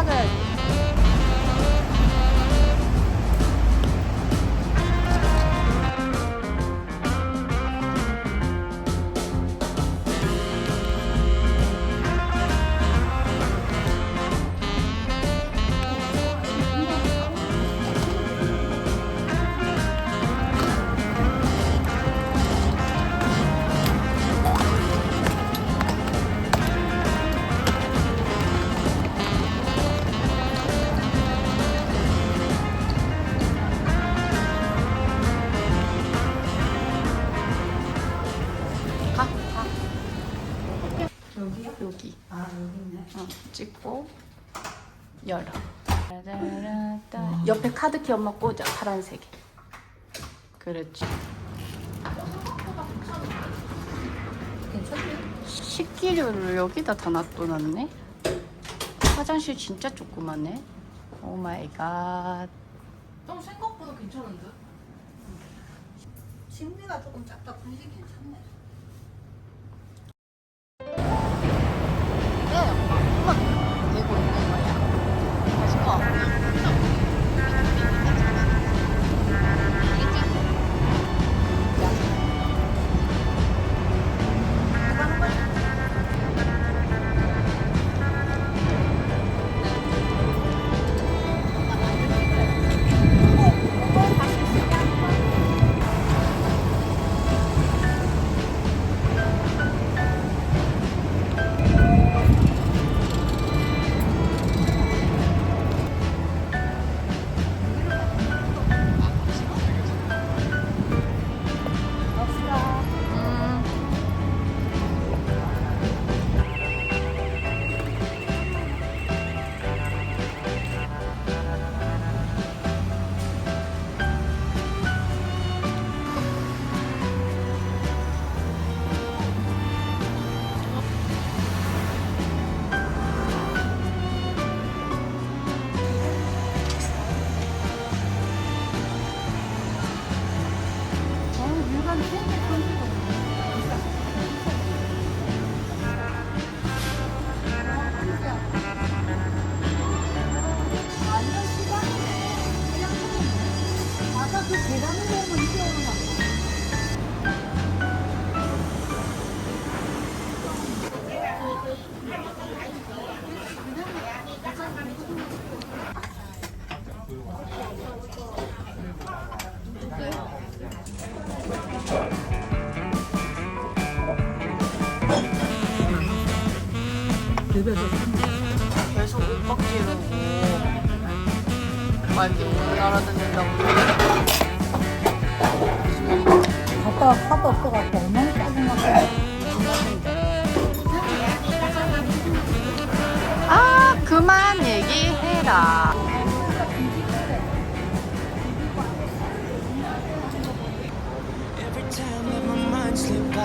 찾아야지. 여기? 여기. 아, 여기 있네. 어, 찍고 열어. 따라라따. 옆에 카드키 엄마 꽂아 파란색에. 그렇지. 괜찮네. 식기류를 여기다 다 놔둬놨네. 화장실 진짜 조그맣네. 오 마이 갓. 좀 생각보다 괜찮은데? 침대가 조금 작다 분위기 괜찮네. 네, 엄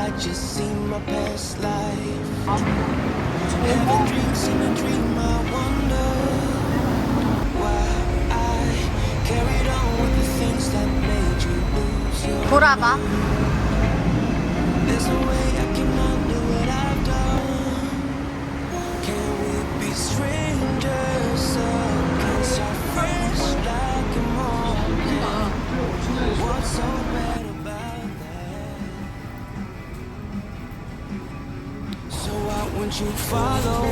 I just see my past life. Every dreams in a dream, I wonder why I carried on with the things that made you lose your. There's a way I won't you follow?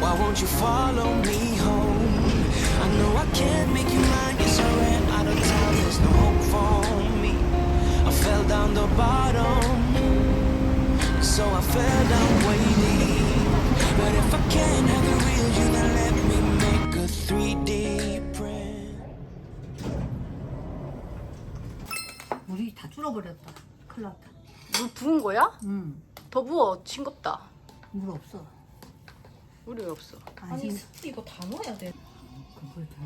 Why won't you follow me home? I know I can't make you mine. Yes, I ran out of time. There's no hope for me. I fell down the bottom, so I fell down waiting. But if I can't have the real you, then let me make a 3D print. 물이 다 줄어버렸다. 큰일 났다. 물 부은 거야? 응. 더 부어. 싱겁다. 물 없어. 물이 왜 없어? 아니 안심. 스프 이거 다 넣어야 돼. 그걸 다.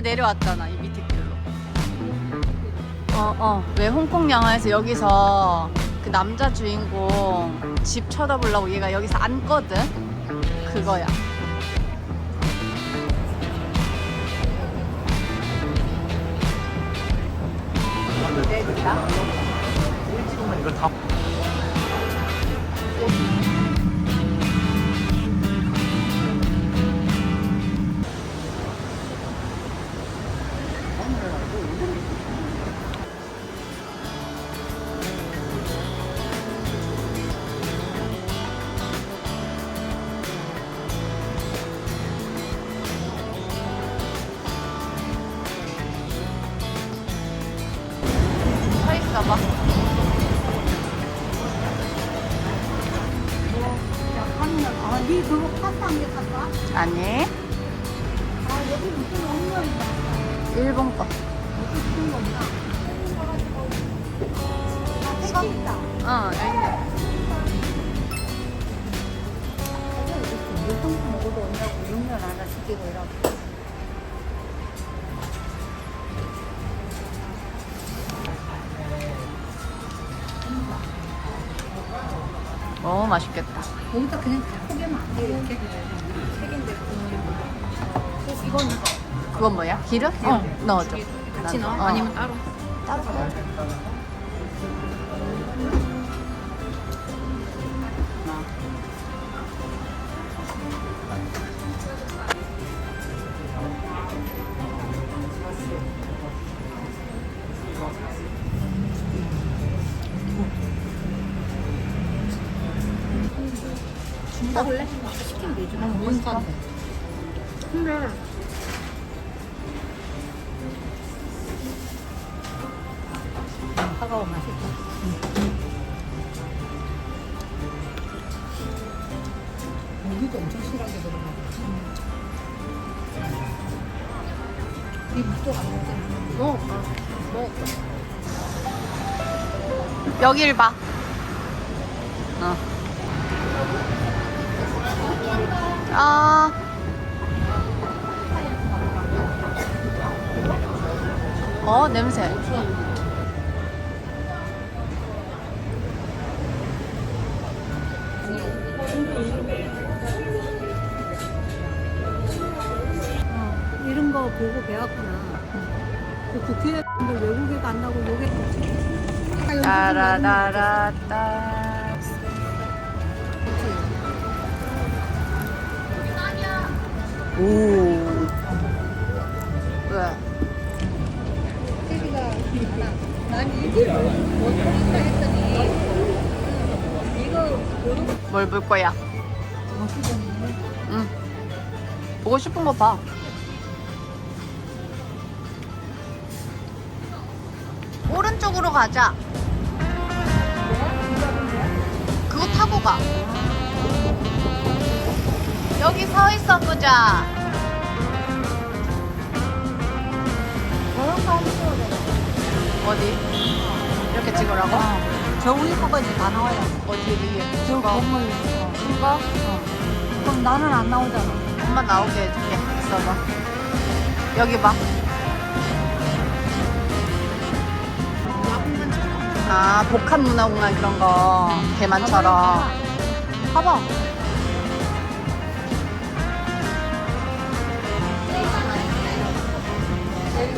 어제 내려왔잖아, 이 밑에 길로. 어, 어. 왜 홍콩 영화에서 여기서 그 남자 주인공 집 쳐다보려고 얘가 여기서 앉거든? 그거야. 내린다? 니 그거 파스 한개 샀다? 아니, 아, 여기 무슨 업무이다. 일본 거. 무슨 건가? 아, 택시 있다. 어, 여기 있네. 물통수 먹어도 온다고 6년 하나 시키고 이러고. 오, 맛있겠다. 여기다 그냥 이렇게. 책인데. 이건 그건 뭐야? 기름? 어, 넣어줘. 같이 넣어? 어. 아니면 따로? 따로. 먹을래? 몬스터. 근데 차가워 맛있다. 고기도 엄청 실하게 들어가. 네 묵도 안 먹지? 먹었다. 여길 봐. 어. 아. 어, 냄새. 이런 거 보고 배웠구나. 그 국회의원들 외국에 간다고 요게 따라라라따. 오. 왜? 뭐, 뭐뭘볼 거야? 응. 보고 싶은 거 봐. 오른쪽으로 가자. 그거 타고 가. 여기 서 있어 보자. 어디? 이렇게 찍으라고? 저 위에 거까지 다 나와요. 어디 위에? 저 이거? 건물. 이거? 그럼 나는 안 나오잖아. 엄마 나오게 해줄게. 있어봐. 여기 봐. 아, 복합 문화공간 그런 거. 대만처럼. 봐봐.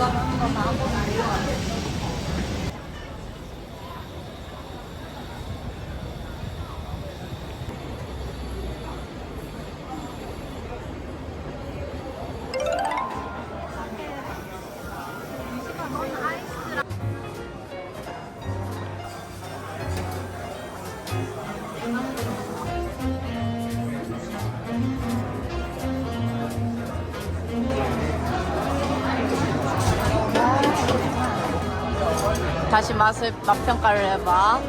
我刚刚搞砸过？ 다시 맛을 맛 평가를 해봐.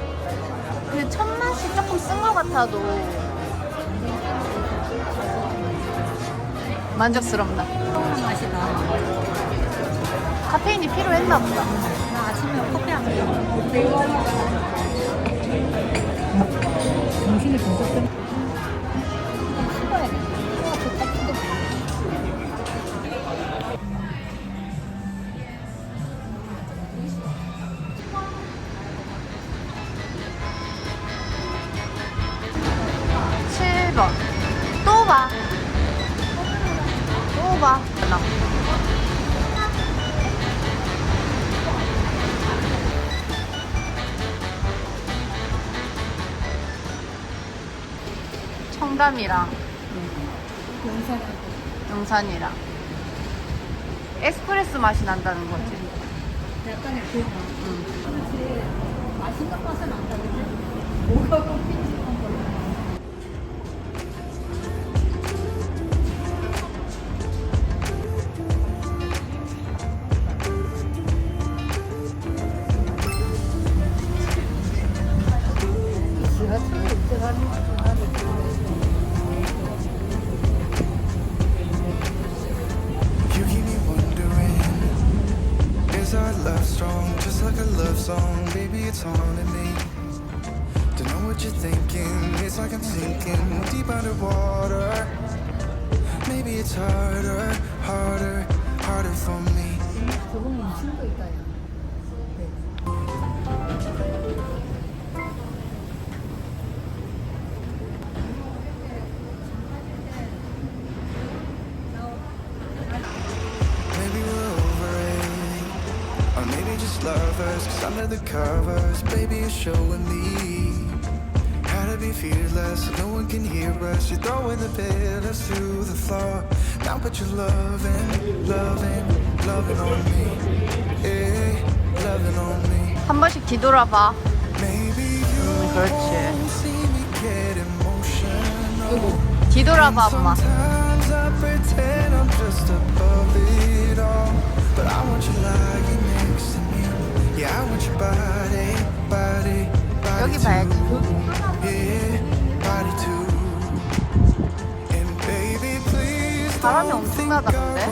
근데 첫 맛이 조금 쓴 것 같아도 만족스럽다. 그런 맛이 나. 카페인이 필요했나 보다. 나 아침에 커피 안 먹어. 정신이 번쩍 청담이랑 용산이랑 에스프레소 맛이 난다는 거지. 약간의 그 맛. 그렇지. 맛있는 맛은 안 나는데 뭐가 꼽히는 Maybe it's harder, harder, harder for me. 저거는 친구 있다. 야. Maybe we're over it, or maybe just lovers. Cause under the covers, baby, you're showing me how to Be fearless. No one can hear us. You're throwing the pillars to the floor. Now put your loving, loving, loving on me. Yeah, loving on me. 한 번씩 뒤돌아봐. Maybe you 그렇지. won't see me get emotional. 뒤돌아봐, 엄마. Sometimes I pretend I'm just above it all. But I want you lying next to me. Yeah, I want your body, body, body. 여기. 봐야지. 바람이 엄청 나던데?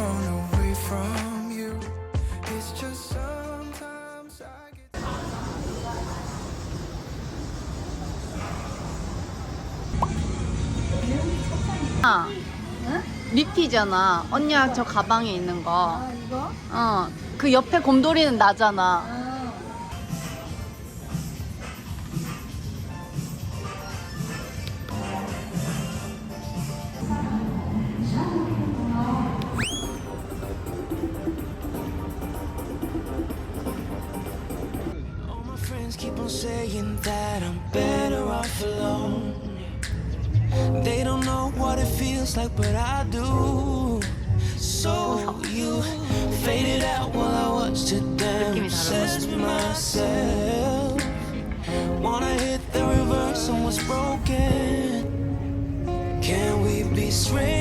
아, 리피잖아. 언니야 저 가방에 있는 거. 아, 이거? 어. 그 옆에 곰돌이는 나잖아. 아. that I'm better off alone. They don't know what it feels like, but I do. So you faded out while I watched you dance. Says myself, wanna hit the reverse on what's broken. Can we be straight?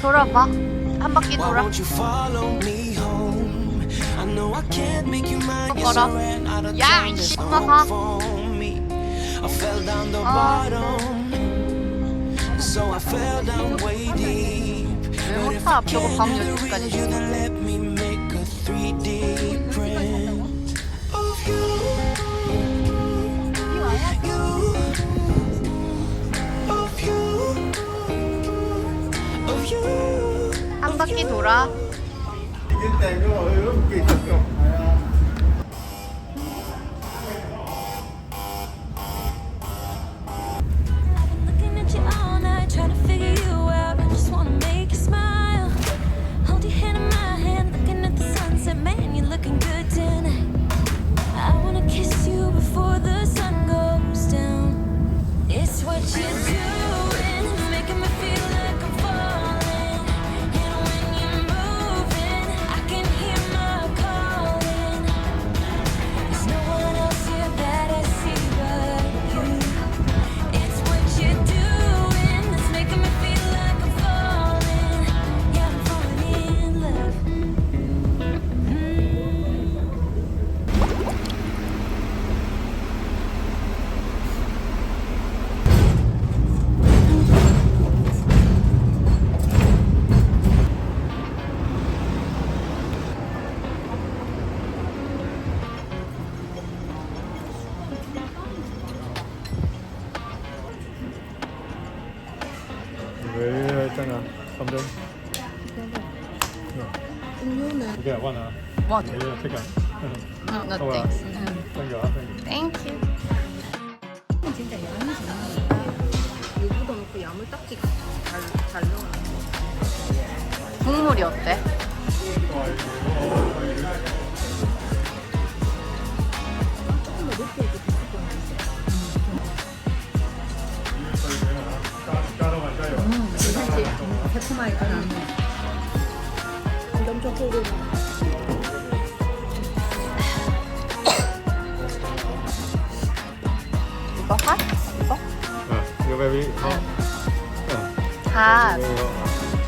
돌아봐. 한 바퀴 Why 돌아. won't you follow me home? I know I can't make you mine. Yes, I 걸어. ran out of 야, time. 이 There's no 씨발아. hope for me. I fell down the 아. bottom. So I fell down way deep. 왜 But if 못하? I 앞서고 can't 밤 do the 12시까지 한 바퀴 돌아. 음료는 이게 와나. 뭐? 왜 색깔. 응, 나 봐봐. 땡스. 당겨. 당겨. 땡큐. 진짜 양이 많아. 요구도 넣고 야물딱지가 잘, 잘 넣어. 국물이 어때? 조금 더 높게 해도 됐을 것 같은데. 따로 앉아요. 그렇지. 새콤하니까 나 는. 점점 끓고 이거 핫? 이거? 어, 이거 베비. 어. 어. 핫. 이거, 이거.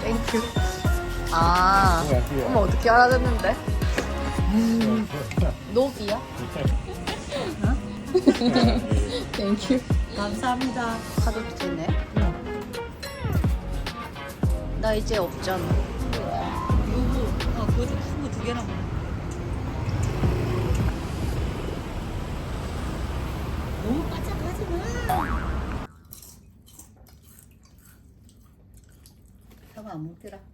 땡큐. 아. 뭐야, 뭐야. 어머 어떻게 알아듣는데? 어. 노비야? 땡큐. 감사합니다. 가도 되네. 나 이제 없잖아. 요구, 어, 그거 좀큰거 두 개나 먹어. 너무 바짝하지 마. 사과 안 먹더라.